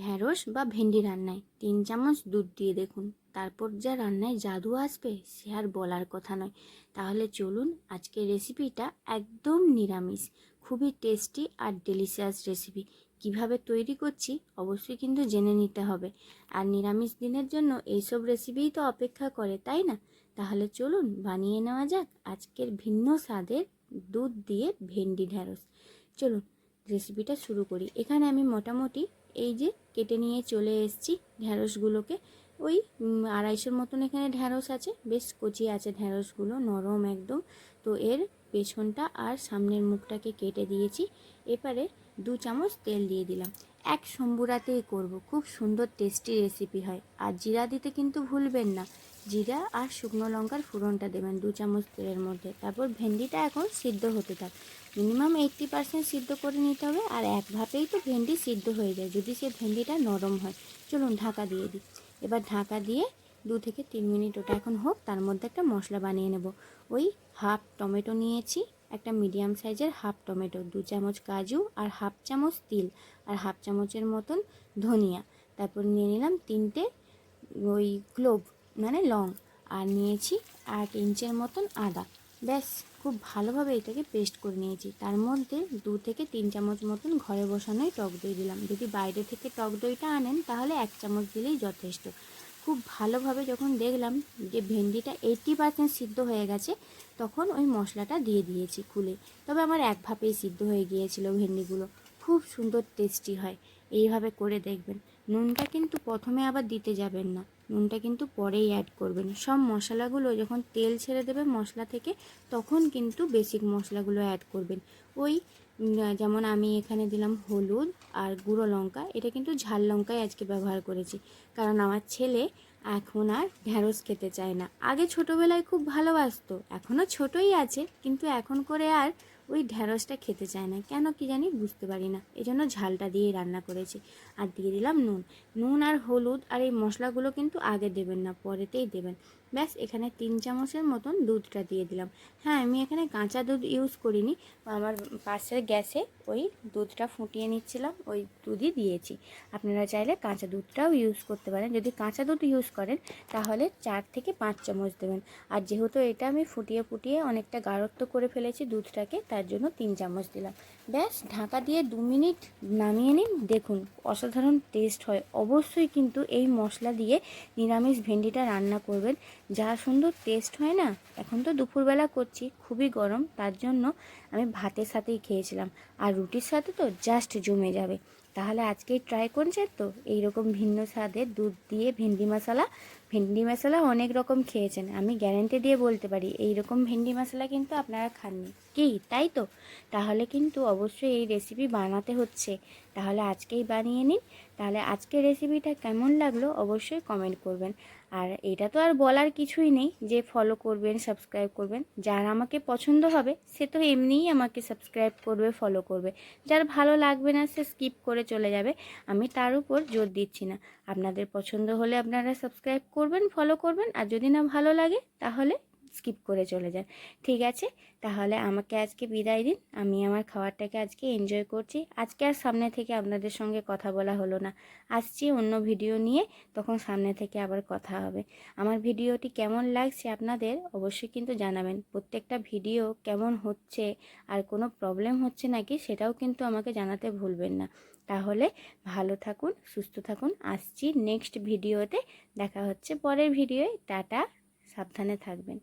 ঢ্যাঁড়স বা ভেন্ডি রান্নায় তিন চামচ দুধ দিয়ে দেখুন। তারপর যা রান্নায় জাদু আসবে সে আর বলার কথা নয়। তাহলে চলুন আজকের রেসিপিটা একদম নিরামিষ, খুবই টেস্টি আর ডেলিশিয়াস রেসিপি কীভাবে তৈরি করছি অবশ্যই কিন্তু জেনে নিতে হবে। আর নিরামিষ দিনের জন্য এইসব রেসিপিই তো অপেক্ষা করে, তাই না? তাহলে চলুন বানিয়ে নেওয়া যাক আজকের ভিন্ন স্বাদের দুধ দিয়ে ভেন্ডি ঢ্যাঁড়স। চলুন রেসিপিটা শুরু করি। এখানে আমি মোটামুটি এই যে কেটে নিয়ে চলে এসেছি ঢ্যাঁড়সগুলোকে। ওই আড়াইশোর মতন এখানে ঢ্যাঁড়স আছে, বেশ কচি আছে ঢ্যাঁড়সগুলো, নরম একদম। তো এর পেছনটা আর সামনের মুখটাকে কেটে দিয়েছি এবারে দু চামচ তেল দিয়ে দিলাম। এক সম্বুরাতেই করব, খুব সুন্দর টেস্টি রেসিপি হয়। আর জিরা দিতে কিন্তু ভুলবেন না। জিরা আর শুকনো লঙ্কার ফোড়নটা দেবেন দু চামচ তেলের মধ্যে। তারপর ভেন্ডিটা এখন সিদ্ধ হতে থাক। মিনিমাম এইট্টি পার্সেন্ট সিদ্ধ করে নিতে হবে আর এক ভাপেই তো ভেন্ডি সিদ্ধ হয়ে যায়, যদি সে ভেন্ডিটা নরম হয়। চলুন ঢাকা দিয়ে দিই। এবার ঢাকা দিয়ে দু থেকে তিন মিনিট ওটা এখন হোক, তার মধ্যে একটা মশলা বানিয়ে নেব। ওই হাফ টমেটো নিয়েছি, একটা মিডিয়াম সাইজের হাফ টমেটো, দু চামচ কাজু আর হাফ চামচ তিল আর হাফ চামচের মতন ধনিয়া। তারপর নিয়ে নিলাম তিনটে ওই ক্লোভ মানে লং আর নিয়েছি এক ইঞ্চের মতন আদা। ব্যাস, খুব ভালোভাবে এটাকে পেস্ট করে নিয়েছি। তার মধ্যে দু থেকে তিন চামচ মতন ঘরে বসানোই টক দই দিলাম। যদি বাইরে থেকে টক দইটা আনেন, তাহলে এক চামচ দিলেই যথেষ্ট। খুব ভালোভাবে যখন দেখলাম যে ভেন্ডিটা এইটটি পার্সেন্ট সিদ্ধ হয়ে গেছে, তখন ওই মশলাটা দিয়ে দিয়েছি খুলে। তবে আমার এক ভাপেই সিদ্ধ হয়ে গিয়েছিল ভেন্ডিগুলো। খুব সুন্দর টেস্টি হয়। এইভাবে করে দেখবেন। নুনটা কিন্তু প্রথমে আবার দিতে যাবেন না। নুনটা কিন্তু পরেই অ্যাড করবেন। সব মশলাগুলো যখন তেল ছেড়ে দেবে মশলা থেকে, তখন কিন্তু বেসিক মশলাগুলো অ্যাড করবেন। ওই যেমন আমি এখানে দিলাম হলুদ আর গুঁড়ো লঙ্কা, এটা কিন্তু ঝাল লঙ্কাই আজকে ব্যবহার করেছি। কারণ আমার ছেলে এখন আর ঢ্যাঁড়স খেতে চায় না। আগে ছোটোবেলায় খুব ভালোবাসতো এখনও ছোটই আছে, কিন্তু এখন করে আর ওই ঢ্যাঁড়সটা খেতে চায় না। কেন কি জানি বুঝতে পারি না। এই জন্য ঝালটা দিয়ে রান্না করেছি। আর দিয়ে দিলাম নুন। নুন আর হলুদ আর এই মশলাগুলো কিন্তু আগে দেবেন না, পরেতেই দেবেন। ব্যাস, এখানে তিন চামচের মতন দুধটা দিয়ে দিলাম। হ্যাঁ আমি এখানে কাঁচা দুধ ইউজ করিনি, আমার পাশের গ্যাসে ওই দুধটা ফুটিয়ে নিচ্ছিলাম, ওই দুধই দিয়েছি। আপনারা চাইলে কাঁচা দুধটাও ইউজ করতে পারেন। যদি কাঁচা দুধ ইউজ করেন, তাহলে চার থেকে পাঁচ চামচ দেবেন। আর যেহেতু এটা আমি ফুটিয়ে ফুটিয়ে অনেকটা গাঢ়ত্ব করে ফেলেছি দুধটাকে, তার জন্য তিন চামচ দিলাম। ব্যাস, ঢাকা দিয়ে দু মিনিট নামিয়ে নিন। দেখুন, অসাধারণ টেস্ট হয়। অবশ্যই কিন্তু এই মশলা দিয়ে নিরামিষ ভেন্ডিটা রান্না করবেন। যা সুন্দর টেস্ট হয় না, এখন তো দুপুরবেলা করছি, খুবই গরম, তার জন্য আমি ভাতের সাথেই খেয়েছিলাম। আর রুটির সাথে তো জাস্ট জমে যাবে। তাহলে আজকেই ট্রাই করছেন তো? এইরকম ভিন্ন স্বাদের দুধ দিয়ে ভেন্ডি মশলা। ভেন্ডি মশলা অনেক রকম খেয়েছেন, আমি গ্যারেন্টি দিয়ে বলতে পারি এই রকম ভেন্ডি মশলা কিন্তু আপনারা খাননি। কি, তাই তো? তাহলে কিন্তু অবশ্যই এই রেসিপি বানাতে হচ্ছে। তাহলে আজকেই বানিয়ে নিন। তাহলে আজকের রেসিপিটা কেমন লাগল অবশ্যই কমেন্ট করবেন। আর এটা তো আর বলার কিছুই নেই যে ফলো করবেন সাবস্ক্রাইব করবেন। যার আমাকে পছন্দ হবে, সে তো এমনিই আমাকে সাবস্ক্রাইব করবে ফলো করবে। যার ভালো লাগবে না, সে স্কিপ করে চলে যাবে, আমি তার উপর জোর দিচ্ছি না। আপনাদের পছন্দ হলে আপনারা সাবস্ক্রাইব করবেন ফলো করবেন, আর যদি না ভালো লাগে তাহলে স্কিপ করে চলে যান। ঠিক আছে? তাহলে আমাকে আজকে বিদায় দিন। আমি আমার খাবারটাকে আজকে এনজয় করছি। আজকে আর সামনে থেকে আপনাদের সঙ্গে কথা বলা হলো না। আসছি অন্য ভিডিও নিয়ে, তখন সামনে থেকে আবার কথা হবে। আমার ভিডিওটি কেমন লাগছে আপনাদের অবশ্যই কিন্তু জানাবেন। প্রত্যেকটা ভিডিও কেমন হচ্ছে, আর কোনো প্রবলেম হচ্ছে নাকি, সেটাও কিন্তু আমাকে জানাতে ভুলবেন না। তাহলে ভালো থাকুন, সুস্থ থাকুন। আসছি নেক্সট ভিডিওতে দেখা হচ্ছে পরের ভিডিওয় টাটা, সাবধানে থাকবেন।